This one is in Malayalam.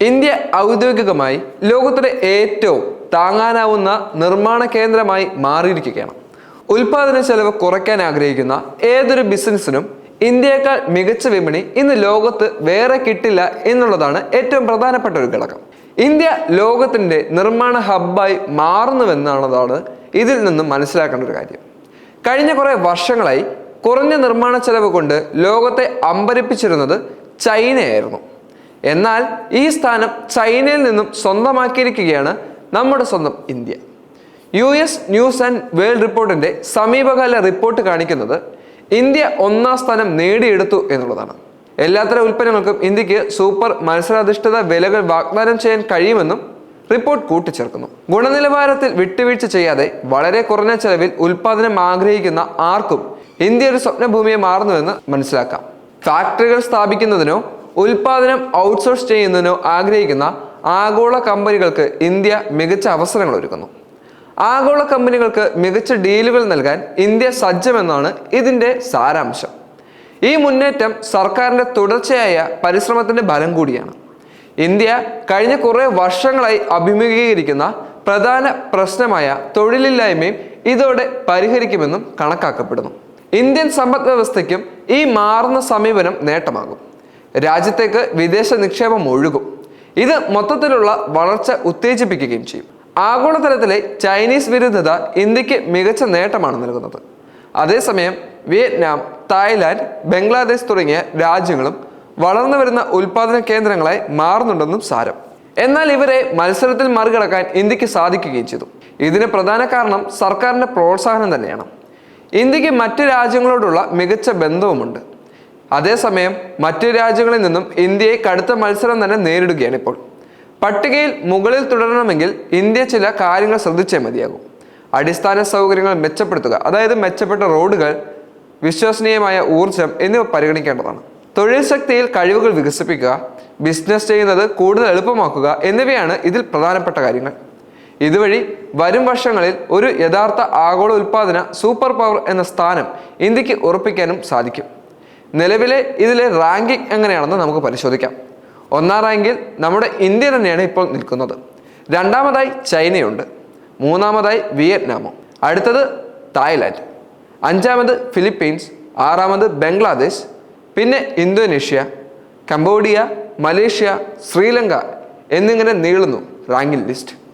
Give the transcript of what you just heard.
ഇന്ത്യ ഔദ്യോഗികമായി ലോകത്തിലെ ഏറ്റവും താങ്ങാനാവുന്ന നിർമ്മാണ കേന്ദ്രമായി മാറിയിരിക്കുകയാണ്. ഉൽപാദന ചെലവ് കുറയ്ക്കാൻ ആഗ്രഹിക്കുന്ന ഏതൊരു ബിസിനസ്സിനും ഇന്ത്യയേക്കാൾ മികച്ച വിപണി ഇന്ന് ലോകത്ത് വേറെ കിട്ടില്ല എന്നുള്ളതാണ് ഏറ്റവും പ്രധാനപ്പെട്ട ഒരു ഘടകം. ഇന്ത്യ ലോകത്തിന്റെ നിർമ്മാണ ഹബ്ബായി മാറുന്നുവെന്നുള്ളതാണ് ഇതിൽ നിന്നും മനസ്സിലാക്കേണ്ട ഒരു കാര്യം. കഴിഞ്ഞ കുറേ വർഷങ്ങളായി കുറഞ്ഞ നിർമ്മാണ ചെലവ് കൊണ്ട് ലോകത്തെ അമ്പരിപ്പിച്ചിരുന്നത് ചൈനയായിരുന്നു. എന്നാൽ ഈ സ്ഥാനം ചൈനയിൽ നിന്നും സ്വന്തമാക്കിയിരിക്കുകയാണ് നമ്മുടെ സ്വന്തം India. U S news and world റിപ്പോർട്ടിന്റെ സമീപകാല റിപ്പോർട്ട് കാണിക്കുന്നത് ഇന്ത്യ ഒന്നാം സ്ഥാനം നേടിയെടുത്തു എന്നുള്ളതാണ്. എല്ലാത്തരം ഉൽപ്പന്നങ്ങൾക്കും ഇന്ത്യയ്ക്ക് സൂപ്പർ മത്സരാധിഷ്ഠിത വിലകൾ വാഗ്ദാനം ചെയ്യാൻ കഴിയുമെന്നും റിപ്പോർട്ട് കൂട്ടിച്ചേർക്കുന്നു. ഗുണനിലവാരത്തിൽ വിട്ടുവീഴ്ച ചെയ്യാതെ വളരെ കുറഞ്ഞ ചെലവിൽ ഉൽപാദനം ആഗ്രഹിക്കുന്ന ആർക്കും ഇന്ത്യ ഒരു സ്വപ്നഭൂമിയെ മാറുന്നുവെന്ന് മനസ്സിലാക്കാം. ഫാക്ടറികൾ സ്ഥാപിക്കുന്നതിനോ ഉൽപാദനം ഔട്ട്സോഴ്സ് ചെയ്യുന്നതിനോ ആഗ്രഹിക്കുന്ന ആഗോള കമ്പനികൾക്ക് ഇന്ത്യ മികച്ച അവസരങ്ങൾ ഒരുക്കുന്നു. ആഗോള കമ്പനികൾക്ക് മികച്ച ഡീലുകൾ നൽകാൻ ഇന്ത്യ സജ്ജമെന്നാണ് ഇതിന്റെ സാരാംശം. ഈ മുന്നേറ്റം സർക്കാരിന്റെ തുടർച്ചയായ പരിശ്രമത്തിന്റെ ഫലം കൂടിയാണ്. ഇന്ത്യ കഴിഞ്ഞ കുറേ വർഷങ്ങളായി അഭിമുഖീകരിക്കുന്ന പ്രധാന പ്രശ്നമായ തൊഴിലില്ലായ്മയും ഇതോടെ പരിഹരിക്കുമെന്നും കണക്കാക്കപ്പെടുന്നു. ഇന്ത്യൻ സമ്പദ് വ്യവസ്ഥയ്ക്കും ഈ മാറുന്ന സമീപനം നേട്ടമാകും. രാജ്യത്തേക്ക് വിദേശ നിക്ഷേപം ഒഴുകും. ഇത് മൊത്തത്തിലുള്ള വളർച്ച ഉത്തേജിപ്പിക്കുകയും ചെയ്യും. ആഗോളതലത്തിലെ ചൈനീസ് വിരുദ്ധത ഇന്ത്യയ്ക്ക് മികച്ച നേട്ടമാണ് നൽകുന്നത്. അതേസമയം വിയറ്റ്നാം തായ്ലാന്റ് ബംഗ്ലാദേശ് തുടങ്ങിയ രാജ്യങ്ങളും വളർന്നു വരുന്ന ഉൽപാദന കേന്ദ്രങ്ങളായി മാറുന്നുണ്ടെന്നും സാരം. എന്നാൽ ഇവരെ മത്സരത്തിൽ മറികടക്കാൻ ഇന്ത്യയ്ക്ക് സാധിക്കുകയും ചെയ്തു. ഇതിന് പ്രധാന കാരണം സർക്കാരിന്റെ പ്രോത്സാഹനം തന്നെയാണ്. ഇന്ത്യയ്ക്ക് മറ്റു രാജ്യങ്ങളോടുള്ള മികച്ച ബന്ധവുമുണ്ട്. അതേസമയം മറ്റു രാജ്യങ്ങളിൽ നിന്നും ഇന്ത്യയെ കടുത്ത മത്സരം തന്നെ നേരിടുകയാണ് ഇപ്പോൾ. പട്ടികയിൽ മുകളിൽ തുടരണമെങ്കിൽ ഇന്ത്യ ചില കാര്യങ്ങൾ ശ്രദ്ധിച്ചേ മതിയാകും. അടിസ്ഥാന സൗകര്യങ്ങൾ മെച്ചപ്പെടുത്തുക അതായത് മെച്ചപ്പെട്ട റോഡുകൾ വിശ്വസനീയമായ ഊർജം എന്നിവ പരിഗണിക്കേണ്ടതാണ്. തൊഴിൽ ശക്തിയിൽ കഴിവുകൾ വികസിപ്പിക്കുക ബിസിനസ് ചെയ്യുന്നത് കൂടുതൽ എളുപ്പമാക്കുക എന്നിവയാണ് ഇതിൽ പ്രധാനപ്പെട്ട കാര്യങ്ങൾ. ഇതുവഴി വരും വർഷങ്ങളിൽ ഒരു യഥാർത്ഥ ആഗോള ഉൽപാദന സൂപ്പർ പവർ എന്ന സ്ഥാനം ഇന്ത്യയ്ക്ക് ഉറപ്പിക്കാനും സാധിക്കും. നിലവിലെ ഇതിലെ റാങ്കിങ് എങ്ങനെയാണെന്ന് നമുക്ക് പരിശോധിക്കാം. ഒന്നാം റാങ്കിൽ നമ്മുടെ ഇന്ത്യ തന്നെയാണ് ഇപ്പോൾ നിൽക്കുന്നത്. രണ്ടാമതായി ചൈനയുണ്ട്. മൂന്നാമതായി വിയറ്റ്നാമും. അടുത്തത് തായ്ലാൻഡ്. അഞ്ചാമത് ഫിലിപ്പീൻസ്. ആറാമത് ബംഗ്ലാദേശ്. പിന്നെ ഇന്തോനേഷ്യ കംബോഡിയ മലേഷ്യ ശ്രീലങ്ക എന്നിങ്ങനെ നീളുന്നു റാങ്കിംഗ് ലിസ്റ്റ്.